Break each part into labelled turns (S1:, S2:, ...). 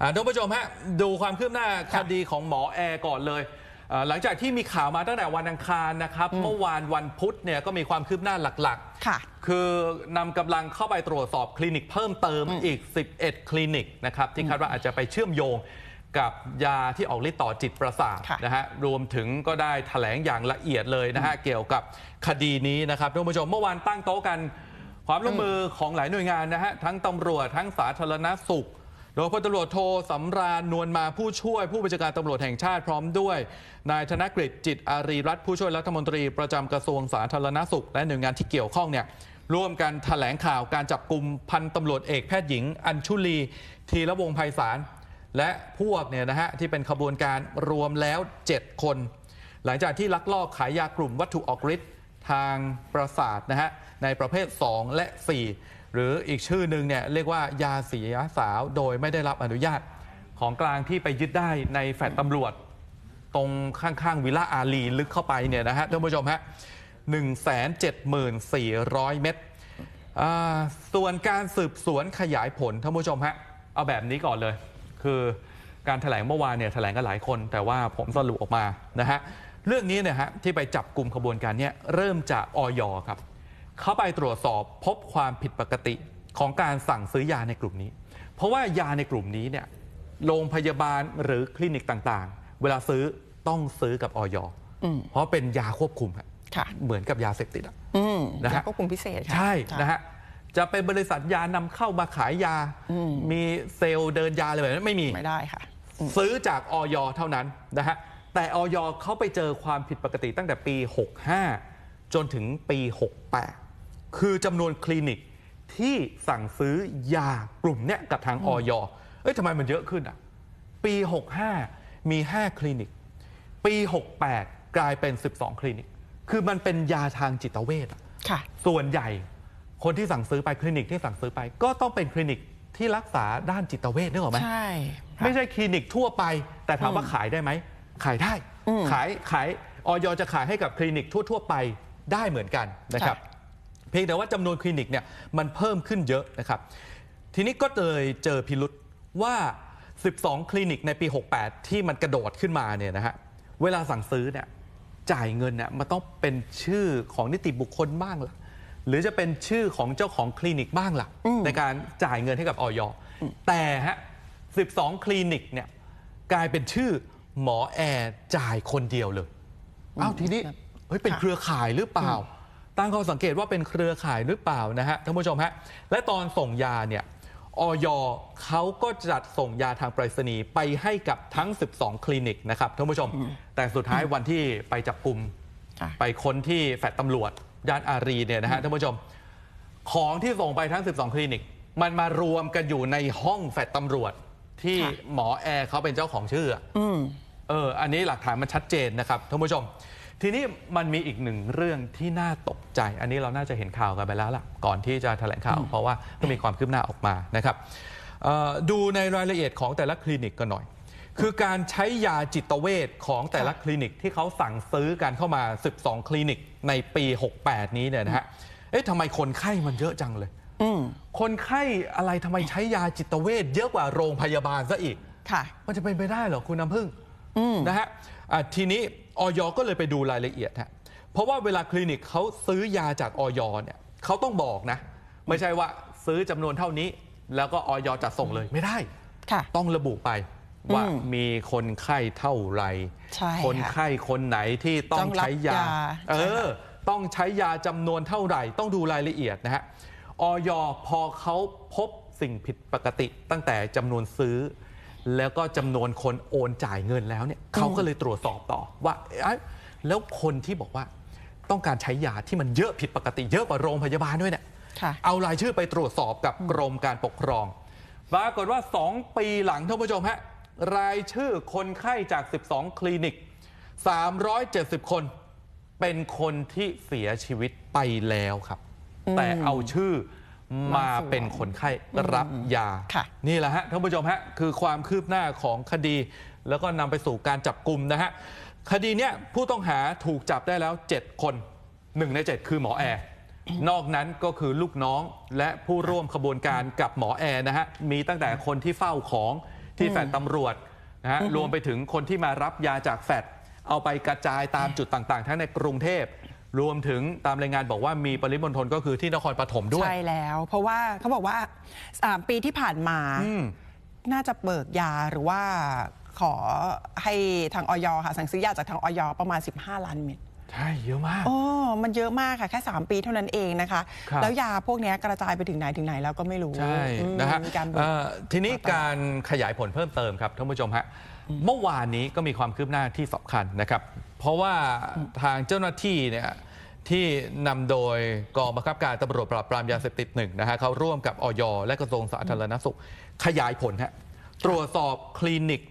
S1: อ่าท่านผู้ชมฮะดูความคืบหน้าคดีของหมอแอร์ก่อนเลยอ่าหลังจากที่มีข่าวมาตั้งแต่วันอังคารนะครับ เมื่อวานวันพุธเนี่ยก็มีความคืบหน้าหลัก
S2: ค่ะ
S1: ๆคือนำกำลังเข้าไปตรวจสอบคลินิกเพิ่มเติมอีก 11 คลินิกนะครับ ที่คาดว่าอาจจะไปเชื่อมโยงกับยาที่ออกฤทธิ์ต่อจิตประสาท
S2: ค่ะ
S1: นะฮะรวมถึงก็ได้แถลงอย่างละเอียดเลยนะฮะเกี่ยวกับคดีนี้นะครับท่านผู้ชมเมื่อวานตั้งโต๊ะกัน ความร่วมมือของหลายหน่วยงานนะฮะทั้งตำรวจทั้งสาธารณสุข โดยพลตำรวจโทสำราญนวลมาผู้ช่วยผู้บัญชาการตำรวจแห่งชาติพร้อมด้วย นายธนกฤษจิตอารีรัตน์ผู้ช่วยรัฐมนตรีประจำกระทรวงสาธารณสุข และหน่วยงานที่เกี่ยวข้องเนี่ยร่วมกันแถลงข่าวการจับกลุ่มพันตำรวจเอกแพทย์หญิง อัญชุลี ทีละวงไพศาลและพวกเนี่ยนะฮะที่เป็นขบวนการรวมแล้ว 7 คน หลังจากที่ลักลอบขายยากลุ่มวัตถุออกฤทธิ์ทางประสาทนะฮะในประเภท 2 และ 4 หรืออีกชื่อหนึ่งเนี่ยเรียกว่ายาเสียสาวโดยไม่ได้รับอนุญาตของกลางที่ไปยึดได้ในแฟลตตำรวจ ตรงข้างๆวิลล่าอารีลึกเข้าไปเนี่ยนะฮะท่านผู้ชมฮะ174,400 เม็ดอ่าส่วนการสืบสวนขยายผลท่านผู้ชมฮะเอาแบบนี้ก่อนเลย คือการแถลงเมื่อวานเนี่ยแถลงกันหลายคน แต่ว่าผมสรุปออกมานะฮะเรื่องนี้เนี่ยฮะที่ไปจับกลุ่มขบวนการเนี่ยเริ่มจากออยครับ เข้าไปตรวจสอบพบความผิดปกติของการสั่งซื้อยาในกลุ่มนี้ เพราะว่ายาในกลุ่มนี้เนี่ยโรงพยาบาลหรือคลินิกต่างๆ เวลาซื้อต้องซื้อกับออย
S2: อืม
S1: เพราะเป็นยาควบคุมฮะ
S2: ค่ะ
S1: เหมือนกับยาเสพติดอะ
S2: อืม
S1: นะฮะ
S2: ยาควบคุมพิเศษค่ะ
S1: ใช่
S2: ค่
S1: นะฮะจะเป็นบริษัทยานำเข้ามาขายยา
S2: อืม
S1: มีเซลล์เดินยาอะไรแบบนั้นไม่มี
S2: ไม่ได้ค่ะ
S1: ซื้อจากออยเท่านั้นนะฮะแต่ออยเขาไปเจอความผิดปกติตั้งแต่ปี 65 จนถึงปี 68 คือจำนวนคลินิกที่สั่งซื้อยากลุ่มเนี้ยกับทางออยเอ้ยทำไมมันเยอะขึ้นอะ ปี 65 มี 5 คลินิก ปี 68 กลายเป็น 12 คลินิก คือมันเป็นยาทางจิตเวชอะ
S2: ค่ะ
S1: ส่วนใหญ่คนที่สั่งซื้อไปคลินิกที่สั่งซื้อไป ก็ต้องเป็นคลินิกที่รักษาด้านจิตเวชนึกออกไหม
S2: ใช่ค่ะ
S1: ไม่ใช่คลินิกทั่วไป แต่ถามว่าขายได้ไหม ขายได้
S2: อืม
S1: ขายขายออยจะขายให้กับคลินิกทั่ว ๆ ไปได้เหมือนกันนะครับ
S2: ค่ะ
S1: เพียงแต่ว่าจำนวนคลินิกเนี่ยมันเพิ่มขึ้นเยอะนะครับ ทีนี้ก็เลยเจอพิรุษว่า 12 คลินิกในปี 68 ที่มันกระโดดขึ้นมาเนี่ยนะฮะเวลาสั่งซื้อเนี่ยจ่ายเงินเนี่ยมันต้องเป็นชื่อของนิติบุคคลบ้างล่ะหรือจะเป็นชื่อของเจ้าของคลินิกบ้างล่ะ
S2: อืม
S1: ในการจ่ายเงินให้กับออยแต่ฮะ 12 คลินิกเนี่ยกลายเป็นชื่อหมอแอร์จ่ายคนเดียวเลยเอ้าทีนี้เฮ้ยเป็น
S2: ค่ะ
S1: เครือข่ายหรือเปล่า ตั้งข้อสังเกตว่าเป็นเครือข่ายหรือเปล่านะฮะท่านผู้ชมฮะและตอนส่งยาเนี่ยออยเขาก็จัดส่งยาทางไปรษณีย์ไปให้กับทั้ง 12 คลินิกนะครับท่านผู้ชม แต่สุดท้ายวันที่ไปจับกลุ่ม
S2: ค่ะ
S1: ไปค้นที่แฟลตตำรวจย่านอารีเนี่ยนะฮะท่านผู้ชม ของที่ส่งไปทั้ง 12 คลินิก มันมารวมกันอยู่ในห้องแฟลตตำรวจที่
S2: ค่ะ
S1: หมอแอร์เขาเป็นเจ้าของชื่ออะ
S2: อืม
S1: เออ อันนี้หลักฐานมันชัดเจนนะครับท่านผู้ชม ทีนี้มันมีอีกหนึ่งเรื่องที่น่าตกใจ อันนี้เราน่าจะเห็นข่าวกันไปแล้วล่ะ ก่อนที่จะแถลงข่าว เพราะว่าก็มีความคืบหน้าออกมานะครับเอ่อดูในรายละเอียดของแต่ละคลินิกกันหน่อย คือการใช้ยาจิตเวชของแต่ละคลินิกที่เขาสั่งซื้อกันเข้ามา 12 คลินิกในปี 68 นี้เนี่ยนะฮะ เอ๊ะทำไมคนไข้มันเยอะจังเลย
S2: อืม
S1: คนไข้อะไรทำไมใช้ยาจิตเวชเยอะกว่าโรงพยาบาลซะอีก
S2: ค่ะ
S1: มันจะเป็นไปได้เหรอคุณน้ำพึ่ง
S2: อืม
S1: นะฮะอะทีนี้ ออยก็เลยไปดูรายละเอียดฮะเพราะว่าเวลาคลินิกเขาซื้อยาจากออยเนี่ยเขาต้องบอกนะ ไม่ใช่ว่าซื้อจำนวนเท่านี้ แล้วก็ออยจัดส่งเลยไม่ได้
S2: ค่ะ
S1: ต้องระบุไปว่า
S2: อืม
S1: มีคนไข้เท่าไหร่
S2: ใช่
S1: คน
S2: ค่ะ
S1: ไข้คนไหนที่ต้อ
S2: ต้องงรับ
S1: ใช้ยา
S2: ยา
S1: เอ
S2: ใช่ค่ะ
S1: อต้องใช้ยาจำนวนเท่าไหร่ ต้องดูรายละเอียดนะฮะออยพอเขาพบสิ่งผิดปกติตั้งแต่จำนวนซื้อ แล้วก็จำนวนคนโอนจ่ายเงินแล้วเนี่ยเขาก็เลยตรวจสอบต่อว่าเอ๊ะแล้วคนที่บอกว่าต้องการใช้ยาที่มันเยอะผิดปกติเยอะกว่าโรงพยาบาลด้วยเนี่ย
S2: ค่ะ
S1: เอารายชื่อไปตรวจสอบกับกรมการปกครองปรากฏว่า 2 ปีหลังท่านผู้ชมฮะรายชื่อคนไข้จาก 12 คลินิก 370 คน เป็นคนที่เสียชีวิตไปแล้วครับ แต่เอาชื่อ มาเป็นคนไข้รับยา
S2: ค่ะ
S1: นี่แหละฮะท่านผู้ชมฮะคือความคืบหน้าของคดี แล้วก็นำไปสู่การจับกลุ่มนะฮะคดีเนี้ยผู้ต้องหาถูกจับได้แล้ว 7 คนหนึ่งใน 7 คือหมอแอร์นอกนั้นก็คือลูกน้องและผู้ร่วมขบวนการกับหมอแอร์นะฮะมีตั้งแต่คนที่เฝ้าของที่แฟดตำรวจนะฮะรวมไปถึงคนที่มารับยาจากแฟดเอาไปกระจายตามจุดต่างๆ ทั้งในกรุงเทพ รวมถึงตามรายงานบอกว่ามีปริมณฑลก็คือที่นครปฐมด้วย
S2: ใช่แล้ว เพราะว่าเขาบอกว่าสามปีที่ผ่านมา
S1: อืม
S2: น่าจะเบิกยาหรือว่าขอให้ทางออยค่ะ สั่งซื้อยาจากทางออยประมาณ 15 ล้านเม็ด
S1: ใช่เยอะมาก
S2: โอ้ มันเยอะมากค่ะ แค่ 3 ปีเท่านั้นเองนะคะ
S1: ครับ
S2: แล้วยาพวกเนี้ยกระจายไปถึงไหนถึงไหนแล้วก็ไม่รู้
S1: ใช่
S2: อืม
S1: นะฮะ
S2: มีการเบิก
S1: เอ่อทีนี้การขยายผลเพิ่มเติมครับท่านผู้ชมฮะเมื่อวานนี้ก็มีความคืบหน้าที่สำคัญนะครับ เพราะว่าทางเจ้าหน้าที่เนี่ย ที่นำโดยกองบังคับการตำรวจปราบปรามยาเสพติดหนึ่งนะฮะเขาร่วมกับออยและกระทรวงสาธารณสุข ขยายผลฮะตรวจสอบคลินิก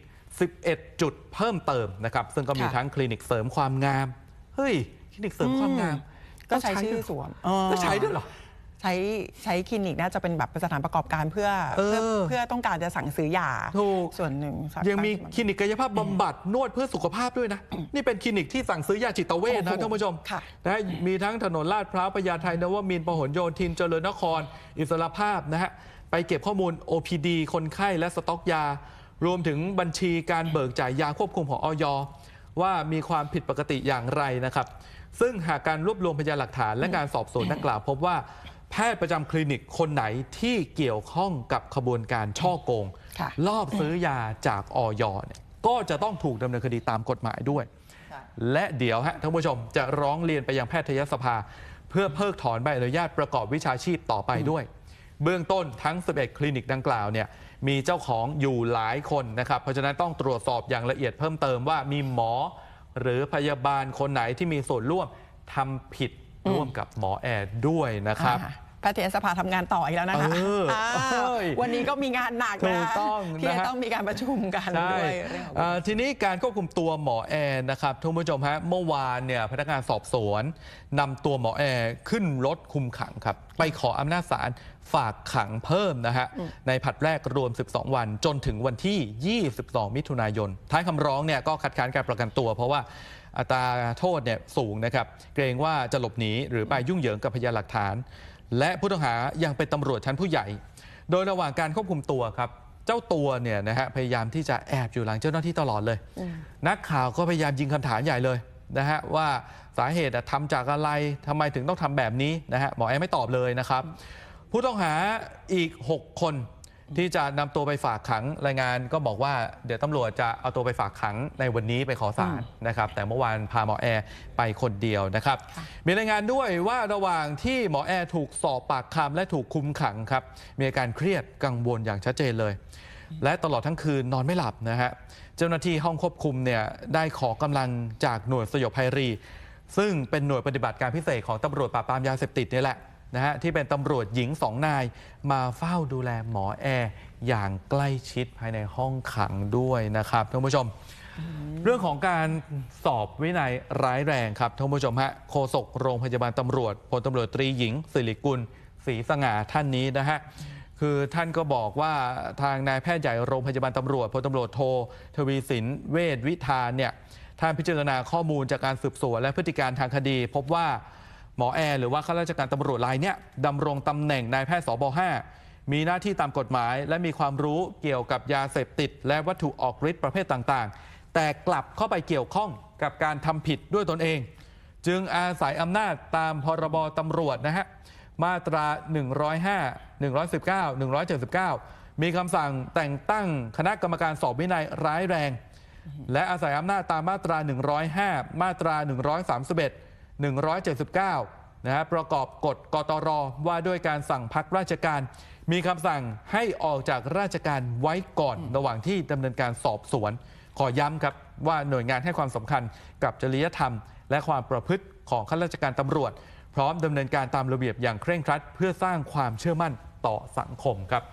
S1: 11 จุดเพิ่มเติมนะครับซึ่งก็มี
S2: ค่ะ
S1: ทั้งคลินิกเสริมความงาม เฮ้ย คลินิกเสริมความงาม
S2: ก็ใช้
S1: ต้ง
S2: ชื่อ
S1: ด้วย
S2: สวม
S1: ก็ใช้ด้วยเหรอ
S2: ใช้ใช้คลินิกน่าจะเป็นแบบเป็นสถานประกอบการเพื่อ
S1: เออ
S2: เพื่อเพื่อต้องการจะสั่งซื้อยา
S1: ถูก
S2: ส่วนหนึ่ง
S1: ยังมีคลินิกกายภาพบำบัดนวดเพื่อสุขภาพด้วยนะ นี่เป็นคลินิกที่สั่งซื้อยาจิตเวชนะ
S2: โอ้โห
S1: ท่านผู้ชม
S2: ค่ะ
S1: นะมีทั้งถนนลาดพร้าวพญาไทนวมินทร์พหลโยธินเจริญนคร อิสรภาพนะฮะ ไปเก็บข้อมูล OPD คนไข้และสต็อกยา รวมถึงบัญชีการเบิกจ่ายยาควบคุมของออยว่ามีความผิดปกติอย่างไรนะครับ ซึ่งหากการรวบรวมพยานหลักฐานและการสอบสวนดังกล่าวพบว่า แพทย์ประจำคลินิกคนไหนที่เกี่ยวข้องกับขบวนการช่อโกง
S2: ค่ะ
S1: ลอบซื้อยาจากออยเนี่ยก็จะต้องถูกดำเนินคดีตามกฎหมายด้วย และเดี๋ยวฮะท่านผู้ชมจะร้องเรียนไปยังแพทยสภา เพื่อเพิกถอนใบอนุญาตประกอบวิชาชีพต่อไปด้วย เบื้องต้นทั้ง 11 คลินิกดังกล่าวเนี่ยมีเจ้าของอยู่หลายคนนะครับ เพราะฉะนั้นต้องตรวจสอบอย่างละเอียดเพิ่มเติมว่ามีหมอ หรือพยาบาลคนไหนที่มีส่วนร่วมทำผิด ร่วมกับหมอแอร์ด้วยนะครับ
S2: อ่าแพทยสภาทำงานต่ออีกแล้วนะคะ
S1: เออ
S2: อ่า
S1: เอ้ย
S2: วันนี้ก็มีงานหนัก
S1: ถู
S2: นะ
S1: กต้อง
S2: ที่
S1: นะ
S2: จะ
S1: ฮะ
S2: ต้องมีการประชุมกัน
S1: ใช่
S2: ด้วยเรื่องของ
S1: เอ่อทีนี้การควบคุมตัวหมอแอร์นะครับท่านผู้ชมฮะเมื่อวานเนี่ยพนักงานสอบสวนนำตัวหมอแอร์ขึ้นรถคุมขังครับ ไปขออำนาจศาลฝากขังเพิ่มนะฮะในผัดแรกรวม 12 วันจนถึงวันที่ 22 มิถุนายน ท้ายคำร้องเนี่ยก็คัดค้านการประกันตัวเพราะว่า อัตราโทษเนี่ยสูงนะครับ เกรงว่าจะหลบหนีหรือไปยุ่งเหยิงกับพยานหลักฐาน และผู้ต้องหายังเป็นตำรวจชั้นผู้ใหญ่ โดยระหว่างการควบคุมตัวครับเจ้าตัวเนี่ยนะฮะพยายามที่จะแอบอยู่หลังเจ้าหน้าที่ตลอดเลย นักข่าวก็พยายามยิงคำถามใหญ่เลยนะฮะว่าสาเหตุอะทำจากอะไรทำไมถึงต้องทำแบบนี้นะฮะหมอแอร์ไม่ตอบเลยนะครับ ผู้ต้องหาอีก 6 คน ที่จะนำตัวไปฝากขังรายงานก็บอกว่าเดี๋ยวตำรวจจะเอาตัวไปฝากขังในวันนี้ไปขอศาลนะครับ แต่เมื่อวานพาหมอแอร์ไปคนเดียวนะครับ มีรายงานด้วยว่าระหว่างที่หมอแอร์ถูกสอบปากคำและถูกคุมขังครับ มีอาการเครียดกังวลอย่างชัดเจนเลย และตลอดทั้งคืนนอนไม่หลับนะฮะเจ้าหน้าที่ห้องควบคุมเนี่ยได้ขอกำลังจากหน่วยสยบภัยรี ซึ่งเป็นหน่วยปฏิบัติการพิเศษของตำรวจปราบปรามยาเสพติดนี่แหละ นะฮะที่เป็นตำรวจหญิงสองนาย มาเฝ้าดูแลหมอแอร์อย่างใกล้ชิดภายในห้องขังด้วยนะครับท่านผู้ชม เรื่องของการสอบวินัยร้ายแรงครับท่านผู้ชมฮะโฆษกโรงพยาบาลตำรวจพลตำรวจตรีหญิงสิริกุลศรีสง่าท่านนี้นะฮะคือท่านก็บอกว่าทางนายแพทย์ใหญ่โรงพยาบาลตำรวจพลตำรวจโท ทวีสินเวชวิทานเนี่ยท่านพิจารณาข้อมูลจากการสืบสวนและพฤติการทางคดี พบว่า หมอแอร์หรือว่าข้าราชการตำรวจรายเนี้ยดำรงตำแหน่งนายแพทย์สบ5มีหน้าที่ตามกฎหมาย และมีความรู้เกี่ยวกับยาเสพติด และวัตถุออกฤทธิ์ประเภทต่างๆ แต่กลับเข้าไปเกี่ยวข้องกับการทำผิดด้วยตนเอง จึงอาศัยอำนาจตามพรบตำรวจนะฮะมาตรา 105 119 179 มีคำสั่งแต่งตั้งคณะกรรมการสอบวินัยร้ายแรง และอาศัยอำนาจตามมาตรา 105 มาตรา 131 179นะฮะประกอบกฎกตรว่าด้วยการสั่งพักราชการ มีคำสั่งให้ออกจากราชการไว้ก่อนระหว่างที่ดำเนินการสอบสวน ขอย้ำครับว่าหน่วยงานให้ความสำคัญกับจริยธรรม และความประพฤติของข้าราชการตำรวจ พร้อมดำเนินการตามระเบียบอย่างเคร่งครัด เพื่อสร้างความเชื่อมั่นต่อสังคมครับ